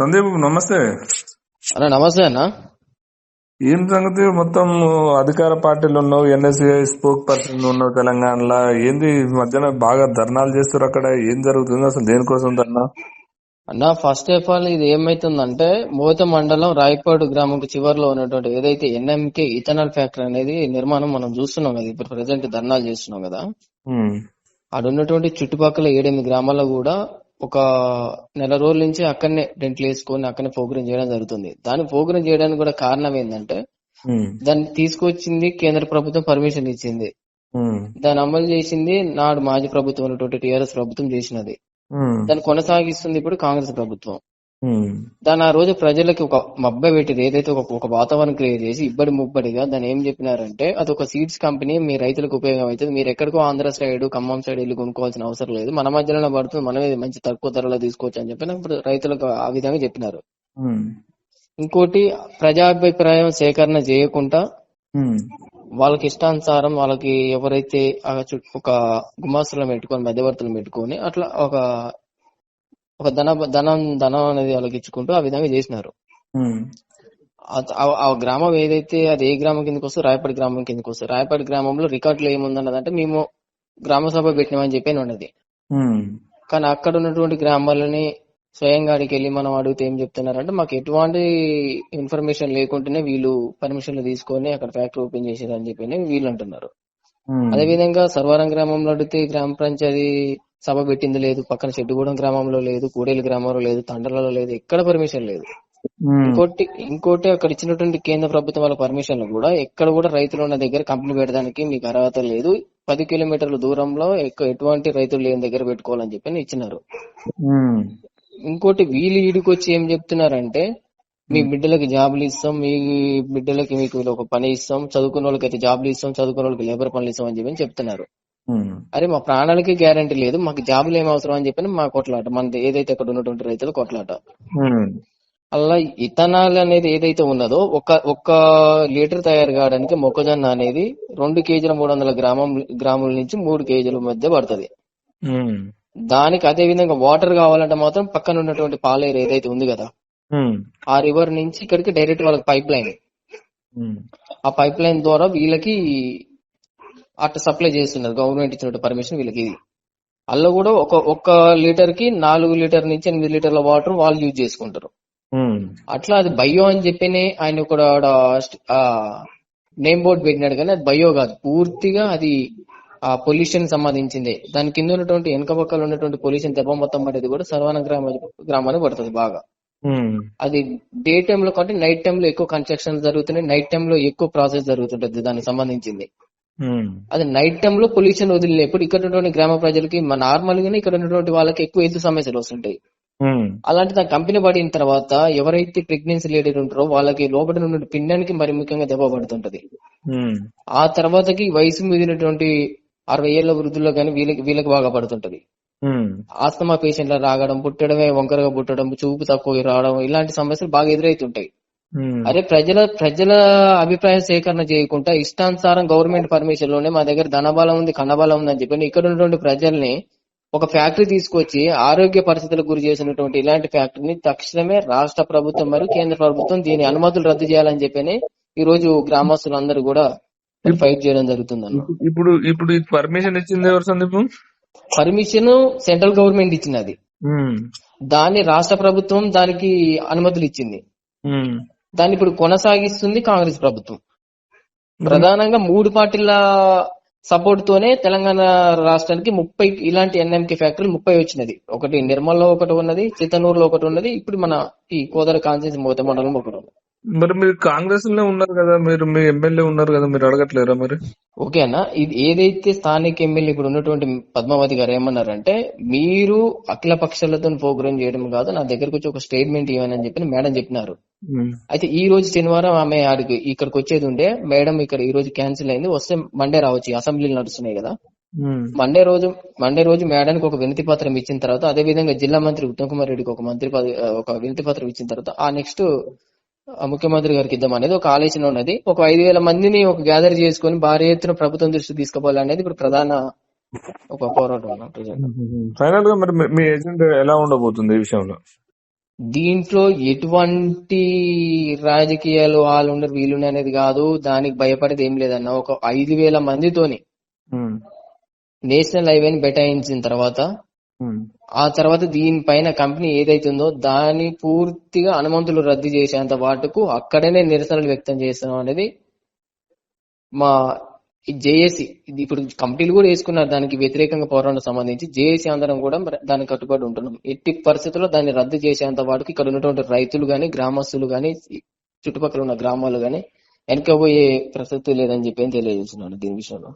సందీప్ నమస్తే. అన్న నమస్తే అన్న. ఏం సంగతి? మొత్తం అధికార పార్టీలు ఉన్నావు ఎన్ఎస్ఏ స్పోక్ పర్సన్ ఉన్నావు తెలంగాణలో. ఏంది మధ్యన బాగా ధర్నాలు చేస్తారు అక్కడ? ఏం జరుగుతుంది అసలు దేనికోసం ధర్నా? అన్న ఫస్ట్ ఆఫ్ ఆల్ ఇది ఏమైతుందంటే మోత మండలం రాయపాడు గ్రామం చివరిలో ఉన్నటువంటి ఏదైతే ఎన్ఎంకే ఇథనాల్ ఫ్యాక్టరీ అనేది నిర్మాణం మనం చూస్తున్నాం కదా ఇప్పుడు ప్రజెంట్ ధర్నాలు చేస్తున్నాం కదా. అక్కడ ఉన్నటువంటి చుట్టుపక్కల ఏడెనిమిది గ్రామాల్లో కూడా ఒక నెల రోజుల నుంచి అక్కడనే టెంట్లు వేసుకొని అక్కడనే ప్రోగ్రామ్ చేయడం జరుగుతుంది. దాని ప్రోగ్రామ్ చేయడానికి కూడా కారణం ఏంటంటే దాన్ని తీసుకొచ్చింది కేంద్ర ప్రభుత్వం పర్మిషన్ ఇచ్చింది. దాన్ని అమలు చేసింది నాడు మాజీ ప్రభుత్వం టిఆర్ఎస్ ప్రభుత్వం చేసినది. దాన్ని కొనసాగిస్తుంది ఇప్పుడు కాంగ్రెస్ ప్రభుత్వం. దాని ఆ రోజు ప్రజలకి ఒక మబ్బ పెట్టింది. ఏదైతే ఒక ఒక వాతావరణం క్రియేట్ చేసి ఇబ్బడి ముబ్బడిగా దాన్ని ఏం చెప్పినారంటే అది ఒక సీడ్స్ కంపెనీ మీ రైతులకు ఉపయోగం అవుతుంది. మీరు ఎక్కడికో ఆంధ్ర సైడ్ ఖమ్మం సైడ్ వెళ్ళి కొనుక్కోవాల్సిన అవసరం లేదు. మన మధ్యలోనే పడుతుంది. మనమే మంచి తక్కువ ధరలో తీసుకోవచ్చు అని చెప్పి ఇప్పుడు రైతులకు ఆ విధంగా చెప్పినారు. ఉమ్, ఇంకోటి ప్రజాభిప్రాయం సేకరణ చేయకుండా ఉమ్, వాళ్ళకి ఇష్టానుసారం వాళ్ళకి ఎవరైతే ఒక గుమాస్తులను పెట్టుకొని మధ్యవర్తులను పెట్టుకొని అట్లా ఒక ఒక ధన ధనం ధనం అనేది ఇచ్చుకుంటూ ఆ విధంగా చేసినారు. ఆ- గ్రామం ఏదైతే అది ఏ గ్రామం కిందకి వస్తే రాయపాటి గ్రామం కిందకి వస్తుంది. రాయపాటి గ్రామంలో రికార్డులో ఏముందన్నదంటే మేము గ్రామ సభ పెట్టినామని చెప్పి ఉన్నది. కానీ అక్కడ ఉన్నటువంటి గ్రామాలని స్వయంగా అడిగి వెళ్ళి మనం అడిగితే ఏం చెప్తున్నారంటే మాకు ఎటువంటి ఇన్ఫర్మేషన్ లేకుండానే వీళ్ళు పర్మిషన్లు తీసుకొని అక్కడ ఫ్యాక్టరీ ఓపెన్ చేసేదని చెప్పి వీళ్ళు అంటున్నారు. ఉమ్, అదే విధంగా సర్వారం గ్రామంలో అడిగితే గ్రామ పంచాయతీ సభ పెట్టింది లేదు పక్కన చెడ్డుగూడెం గ్రామంలో లేదు కూడేలు గ్రామంలో లేదు తండలలో లేదు ఎక్కడ పర్మిషన్ లేదు. ఇంకోటి ఇంకోటి అక్కడ ఇచ్చినటువంటి కేంద్ర ప్రభుత్వం వాళ్ళ పర్మిషన్లు కూడా ఎక్కడ కూడా రైతులు ఉన్న దగ్గర కంపెనీ పెట్టడానికి మీకు అర్హత లేదు. పది కిలోమీటర్ల దూరంలో ఎక్కువ ఎటువంటి రైతులు లేని దగ్గర పెట్టుకోవాలని చెప్పి ఇచ్చినారు. ఇంకోటి వీళ్ళు ఈడికి వచ్చి ఏం చెప్తున్నారంటే మీ బిడ్డలకి జాబులు ఇస్తాం మీ బిడ్డలకి మీకు ఒక పని ఇస్తాం చదువుకున్న వాళ్ళకి అయితే జాబులు ఇస్తాం చదువుకున్న వాళ్ళకి లేబర్ పనులు ఇస్తాం అని చెప్పి చెప్తున్నారు. అరే మా ప్రాణాలకి గ్యారంటీ లేదు. మాకు జాబులు ఏం అవసరం అని చెప్పి మా కొట్లాట. మన ఏదైతే అక్కడ ఉన్నటువంటి రైతుల కొట్లాట. అలా ఇథనాల్ అనేది ఏదైతే ఉన్నదో ఒక ఒక లీటర్ తయారు కావడానికి మొక్కజొన్న అనేది రెండు కేజీల మూడు వందల గ్రామం గ్రాముల నుంచి మూడు కేజీల మధ్య పడుతుంది. దానికి అదే విధంగా వాటర్ కావాలంటే మాత్రం పక్కన ఉన్నటువంటి పాలేరు ఏదైతే ఉంది కదా ఆ రివర్ నుంచి ఇక్కడికి డైరెక్ట్ వాళ్ళకి పైప్ లైన్. ఆ పైప్ లైన్ ద్వారా వీళ్ళకి అట్లా సప్లై చేస్తున్నారు గవర్నమెంట్ ఇచ్చినట్టు పర్మిషన్ వీళ్ళకి ఇది. అల్ల కూడా ఒక ఒక్క లీటర్కి నాలుగు లీటర్ నుంచి ఎనిమిది లీటర్ల వాటర్ వాళ్ళు యూజ్ చేసుకుంటారు. అట్లా అది బయో అని చెప్పినే ఆయన కూడా నేమ్ బోర్డు పెట్టినాడు కానీ అది బయో కాదు. పూర్తిగా అది ఆ పొల్యూషన్ సంబంధించిందే. దాని కింద ఉన్నటువంటి వెనక పక్కల ఉన్నటువంటి పొల్యూషన్ దెబ్బ మొత్తం పడేది కూడా సర్వాన గ్రామ గ్రామానికి పడుతుంది బాగా. అది డే టైమ్లో కంటే నైట్ టైమ్లో ఎక్కువ కన్స్ట్రక్షన్ జరుగుతున్నాయి నైట్ టైమ్లో ఎక్కువ ప్రాసెస్ జరుగుతుంటది దానికి సంబంధించింది. అది నైట్ టైమ్లో పొల్యూషన్ వదిలిన ఇప్పుడు ఇక్కడ ఉన్నటువంటి గ్రామ ప్రజలకి నార్మల్ గానే ఇక్కడ ఉన్నటువంటి వాళ్ళకి ఎక్కువ ఎద్దు సమస్యలు వస్తుంటాయి. ఉమ్, అలాంటి దాని కంపెనీ పడిన తర్వాత ఎవరైతే ప్రెగ్నెన్సీ లేడీ ఉంటారో వాళ్ళకి లోపల ఉన్న పిండానికి మరి ముఖ్యంగా దెబ్బ పడుతుంటది. ఉమ్, ఆ తర్వాతకి వయసు మీదినటువంటి అరవై ఏళ్ళ వృద్ధుల్లో కానీ వీళ్ళకి వీళ్ళకి బాగా పడుతుంటది. ఆస్తమా పేషెంట్ల రాగడం పుట్టడమే వంకరగా పుట్టడం చూపు తక్కువ రావడం ఇలాంటి సమస్యలు బాగా ఎదురవుతుంటాయి ఉమ్, అరే ప్రజల ప్రజల అభిప్రాయ సేకరణ చేయకుండా ఇష్టానుసారం గవర్నమెంట్ పర్మిషన్లోనే మా దగ్గర ధనబలం ఉంది కన్నబలం ఉంది అని చెప్పి ఇక్కడ ఉన్నటువంటి ప్రజల్ని ఒక ఫ్యాక్టరీ తీసుకొచ్చి ఆరోగ్య పరిస్థితులకు గురి చేసినటువంటి ఇలాంటి ఫ్యాక్టరీని తక్షణమే రాష్ట్ర ప్రభుత్వం మరియు కేంద్ర ప్రభుత్వం దీని అనుమతులు రద్దు చేయాలని చెప్పని ఈ రోజు గ్రామస్తులందరూ కూడా ఫైట్ చేయడం జరుగుతుంది ఇప్పుడు ఇప్పుడు పర్మిషన్ ఇచ్చింది ఎవరు సందీప్? పర్మిషన్ సెంట్రల్ గవర్నమెంట్ ఇచ్చినది. ఉమ్, దాన్ని రాష్ట్ర ప్రభుత్వం దానికి అనుమతులు ఇచ్చింది. దాన్ని ఇప్పుడు కొనసాగిస్తుంది కాంగ్రెస్ ప్రభుత్వం. ప్రధానంగా మూడు పార్టీల సపోర్ట్ తోనే తెలంగాణ రాష్ట్రానికి ముప్పై ఇలాంటి ఎన్ఎంకే ఫ్యాక్టరీలు ముప్పై వచ్చినది. ఒకటి నిర్మల్లో ఒకటి ఉన్నది చిత్తనూరులో ఒకటి ఉన్నది ఇప్పుడు మన ఈ కోదర కాన్సెన్స్ మోత మండలం ఒకటి ఉంది మరి మీరు కాంగ్రెస్లో ఉన్నారు కదా మీరు మీ ఎమ్మెల్యే ఉన్నారు కదా మీరు అడగట్లేరా మరి? ఓకే అన్న ఇది ఏదైతే స్థానిక ఎమ్మెల్యే ఇప్పుడు ఉన్నటువంటి పద్మావతి గారు ఏమన్నారంటే మీరు అఖిల పక్షాలతో ప్రోగ్రామ్ చేయడం కాదు నా దగ్గరకు వచ్చి ఒక స్టేట్మెంట్ ఇవ్వనని చెప్పి మేడం చెప్పినారు. అయితే ఈ రోజు శనివారం ఆమె ఆడికి ఇక్కడికి వచ్చేది ఉండే మేడం ఇక్కడ ఈ రోజు క్యాన్సిల్ అయింది వస్తే మండే రావచ్చు అసెంబ్లీలు నడుస్తున్నాయి కదా. మండే రోజు మండే రోజు మేడానికి ఒక వినతి పత్రం ఇచ్చిన తర్వాత అదే విధంగా జిల్లా మంత్రి ఉత్తమ్ కుమార్ రెడ్డికి ఒక మంత్రి ఒక వినతి పత్రం ఇచ్చిన తర్వాత ఆ నెక్స్ట్ ముఖ్యమంత్రి గారికి ఇద్దాం అనేది ఒక ఆలోచన ఉన్నది. ఒక ఐదు వేల మందిని ఒక గ్యాదర్ చేసుకొని భారీ ఎత్తున ప్రభుత్వం దృష్టికి తీసుకుపోవాలనేది ఇప్పుడు ప్రధాన ఒక పోరాటం ఫైనల్గా మరి మీ- ఏజెంట్ ఎలా ఉండబోతుంది ఈ విషయంలో? దీంట్లో ఎటువంటి రాజకీయాలు వాళ్ళు ఉండరు వీళ్ళు అనేది కాదు. దానికి భయపడేది ఏం లేదన్న. ఒక ఐదు వేల మందితోని నేషనల్ హైవేని బెటాయించిన తర్వాత ఆ తర్వాత దీనిపైన కంపెనీ ఏదైతుందో దాన్ని పూర్తిగా అనుమతులు రద్దు చేసేంత వాటుకు అక్కడనే నిరసనలు వ్యక్తం చేస్తాం అనేది మా జేఏసీ ఇది ఇప్పుడు కంపెనీలు కూడా వేసుకున్నారు దానికి వ్యతిరేకంగా పోరాటం సంబంధించి జేఏసీ అందరం కూడా దానికి కట్టుబడి ఉంటున్నాం. ఎట్టి పరిస్థితుల్లో దాన్ని రద్దు చేసేంత వాటికి ఇక్కడ ఉన్నటువంటి రైతులు గాని గ్రామస్తులు గాని చుట్టుపక్కల ఉన్న గ్రామాలు గాని వెనకపోయే ప్రసక్తి లేదని చెప్పి తెలియజేస్తున్నాను దీని విషయంలో.